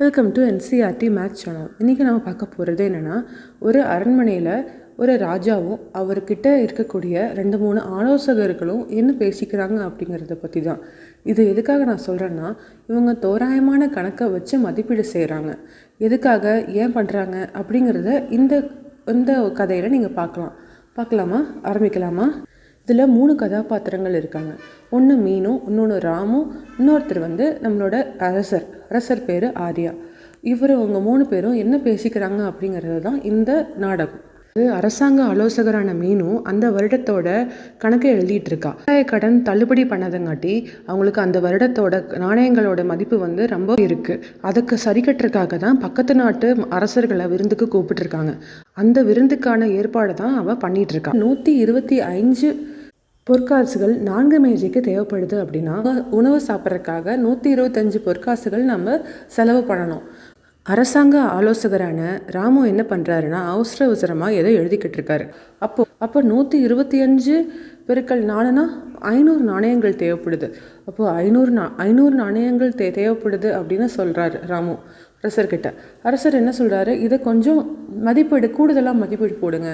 Welcome to NCERT maths channel இன்றைக்கி நம்ம பார்க்க போகிறது என்னென்னா ஒரு அரண்மனையில் ஒரு ராஜாவும் அவர்கிட்ட இருக்கக்கூடிய ரெண்டு மூணு ஆலோசகர்களும் என்ன பேசிக்கிறாங்க அப்படிங்கிறத பற்றி தான் இது எதுக்காக நான் சொல்கிறேன்னா இவங்க தோராயமான கணக்கை வச்சு மதிப்பீடு செய்கிறாங்க எதுக்காக ஏன் பண்ணுறாங்க அப்படிங்கிறத இந்த இந்த கதையில் நீங்கள் பார்க்கலாம். பார்க்கலாமா? ஆரம்பிக்கலாமா? இதில் மூணு கதாபாத்திரங்கள் இருக்காங்க. ஒன்று மீனும் இன்னொன்று ராமும் இன்னொருத்தர் வந்து நம்மளோட அரசர். அரசர் பேர் ஆர்யா. இவர் அவங்க மூணு பேரும் என்ன பேசிக்கிறாங்க அப்படிங்கிறது தான் இந்த நாடகம். இது அரசாங்க ஆலோசகரான மீனும் அந்த வருடத்தோட கணக்கை எழுதிட்டு இருக்கா விவசாய கடன் தள்ளுபடி பண்ணதங்காட்டி அவங்களுக்கு அந்த வருடத்தோட நாணயங்களோட மதிப்பு வந்து ரொம்ப இருக்கு. அதுக்கு சரி கட்டுறதுக்காக தான் பக்கத்து நாட்டு அரசர்களை விருந்துக்கு கூப்பிட்டுருக்காங்க. அந்த விருந்துக்கான ஏற்பாடு தான் அவ பண்ணிட்டு இருக்கா நூற்றி இருபத்தி ஐந்து பொற்காசுகள் நான்கு மேஜைக்கு தேவைப்படுது அப்படின்னா உணவு சாப்பிட்றதுக்காக நூற்றி இருபத்தஞ்சு பொற்காசுகள் நம்ம செலவு பண்ணணும். அரசாங்க ஆலோசகரான ராமு என்ன பண்ணுறாருன்னா அவசர அவசரமாக ஏதோ எழுதிக்கிட்டு இருக்காரு. அப்போ அப்போ நூற்றி இருபத்தி அஞ்சு பெருக்கள் நாலுனா ஐநூறு நாணயங்கள் தேவைப்படுது. அப்போது ஐநூறு நா ஐநூறு நாணயங்கள் தே தேவைப்படுது அப்படின்னு சொல்கிறாரு ராமு. அரசர்கிட்ட. அரசர் என்ன சொல்கிறாரு இதை கொஞ்சம் மதிப்பீடு கூடுதலாக மதிப்பீடு போடுங்க.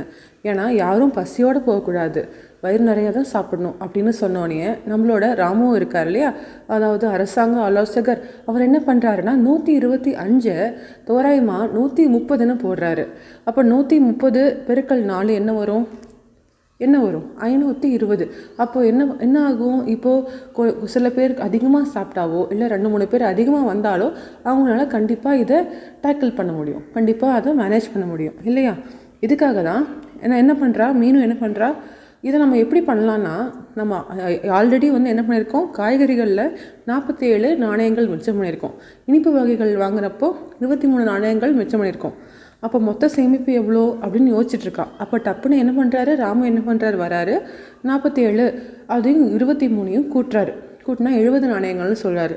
ஏன்னா யாரும் பசியோடு போகக்கூடாது. வயிறு நிறையா தான் சாப்பிடணும் அப்படின்னு சொன்னோடனே நம்மளோட ராமுவும் இருக்கார் இல்லையா? அதாவது அரசாங்க ஆலோசகர். அவர் என்ன பண்ணுறாருன்னா நூற்றி இருபத்தி அஞ்சை தோராயமாக நூற்றி முப்பதுன்னு போடுறாரு. அப்போ நூற்றி முப்பது பெருக்கள் நாலு என்ன வரும்? என்ன வரும்? ஐநூற்றி இருபது. அப்போது என்ன என்ன ஆகும்? இப்போது சில பேர் அதிகமாக சாப்பிட்டாவோ இல்லை ரெண்டு மூணு பேர் அதிகமாக வந்தாலோ அவங்களால கண்டிப்பாக இதை டேக்கிள் பண்ண முடியும். கண்டிப்பாக அதை மேனேஜ் பண்ண முடியும். இல்லையா? இதுக்காக தான் என்ன என்ன பண்ணுறா மீனும் என்ன பண்ணுறா இதை நம்ம எப்படி பண்ணலான்னா நம்ம ஆல்ரெடி வந்து என்ன பண்ணியிருக்கோம்? காய்கறிகளில் நாற்பத்தி ஏழு நாணயங்கள் மிச்சம் பண்ணியிருக்கோம். இனிப்பு வகைகள் வாங்குறப்போ இருபத்தி மூணு நாணயங்கள் மிச்சம் பண்ணியிருக்கோம். அப்போ மொத்த சேமிப்பு எவ்வளோ அப்படின்னு யோசிச்சுட்ருக்கான் அப்போ டப்புன்னு என்ன பண்ணுறாரு ராமு என்ன பண்ணுறாரு வராரு. நாற்பத்தி ஏழு அதையும் இருபத்தி மூணையும் கூட்டுறாரு. கூட்டினா எழுபது நாணயங்கள்னு சொல்கிறாரு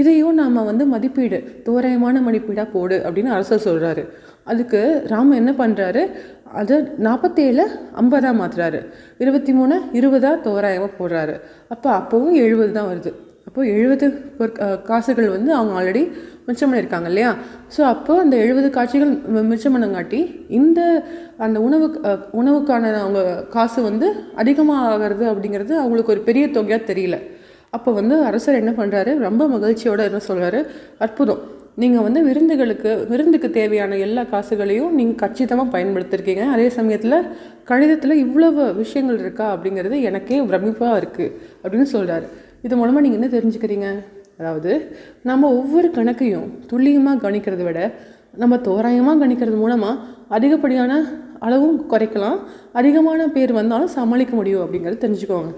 இதையும் நாம் வந்து மதிப்பீடு தோராயமான மதிப்பீடாக போடு அப்படின்னு அரசர் சொல்கிறாரு அதுக்கு ராம என்ன பண்ணுறாரு அது நாற்பத்தேழு ஐம்பதாக மாற்றுறாரு இருபத்தி மூணு இருபதாக தோராயமாக போடுறாரு. அப்போ அப்போவும் எழுபது தான் வருது. அப்போது எழுபது காசுகள் வந்து அவங்க ஆல்ரெடி மிச்சம் பண்ணியிருக்காங்க இல்லையா? ஸோ அப்போ அந்த எழுபது காட்சிகள் மிச்சம் பண்ணங்காட்டி இந்த அந்த உணவு உணவுக்கான அவங்க காசு வந்து அதிகமாக ஆகிறது அப்படிங்கிறது அவங்களுக்கு ஒரு பெரிய தொகையாக தெரியல. அப்போ வந்து அரசர் என்ன பண்ணுறாரு ரொம்ப மகிழ்ச்சியோடு என்ன சொல்கிறாரு அற்புதம். நீங்கள் வந்து விருந்துகளுக்கு விருந்துக்கு தேவையான எல்லா காசுகளையும் நீங்கள் கச்சிதமாக பயன்படுத்திருக்கீங்க. அதே சமயத்தில் கணிதத்தில் இவ்வளவு விஷயங்கள் இருக்கா அப்படிங்கிறது எனக்கே பிரமிப்பாக இருக்குது அப்படின்னு சொல்கிறாரு இது மூலமாக நீங்கள் என்ன தெரிஞ்சுக்கிறீங்க? அதாவது நம்ம ஒவ்வொரு கணக்கையும் துல்லியமாக கணிக்கிறத விட நம்ம தோராயமாக கணிக்கிறது மூலமாக அதிகப்படியான அளவும் குறைக்கலாம். அதிகமான பேர் வந்தாலும் சமாளிக்க முடியும் அப்படிங்கிறது தெரிஞ்சுக்கோங்க.